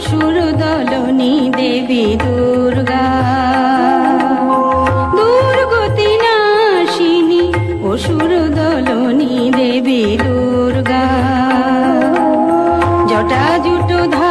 অসুর দলনী দেবী দুর্গা। দুর্গতি নাশিনী অসুর দলনী দেবী দুর্গা। জটা জুটো ধারিণী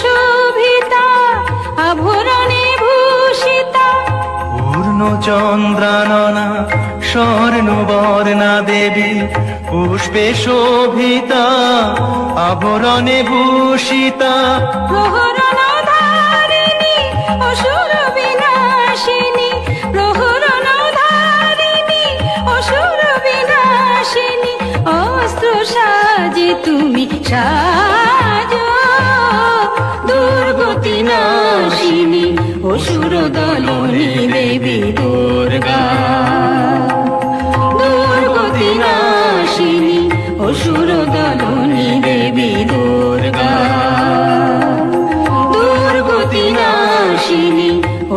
শোভিতা আভরণে ভূষিতা। স্বর্ণবর্ণা দেবী পুষ্পে শোভিতা আভরণে ভূষিতা। প্রহরণ ধারিণী সুরদলনী দেবী দুর্গা। দুর্গতি নাশিনী ও সুরদলনী দেবী দুর্গা। দুর্গতি নাশিনী ও